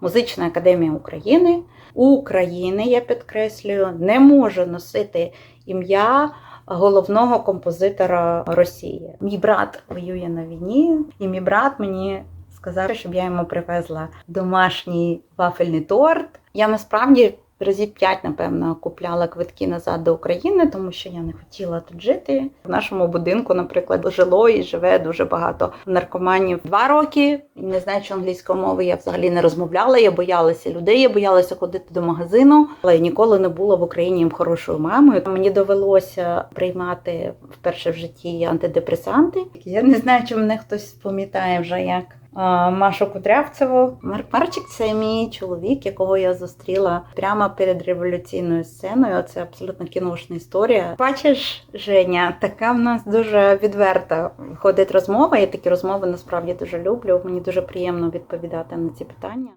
Музична академія України. України, я підкреслюю, не може носити ім'я головного композитора Росії. Мій брат воює на війні, і мій брат мені сказав, щоб я йому привезла домашній вафельний торт. Я насправді разів п'ять, напевно, купляла квитки назад до України, тому що я не хотіла тут жити. В нашому будинку, наприклад, жило і живе дуже багато наркоманів. Два роки не знаючи англійської мови, я взагалі не розмовляла. Я боялася людей, я боялася ходити до магазину, але я ніколи не була в Україні хорошою мамою. Мені довелося приймати вперше в житті антидепресанти. Я не знаю, чи мене хтось пам'ятає вже як. Машу Кудрявцеву. Марчик це мій чоловік, якого я зустріла прямо перед революційною сценою. Це абсолютно кіношна історія. Бачиш, Женя, така в нас дуже відверта виходить розмова. Я такі розмови насправді дуже люблю. Мені дуже приємно відповідати на ці питання.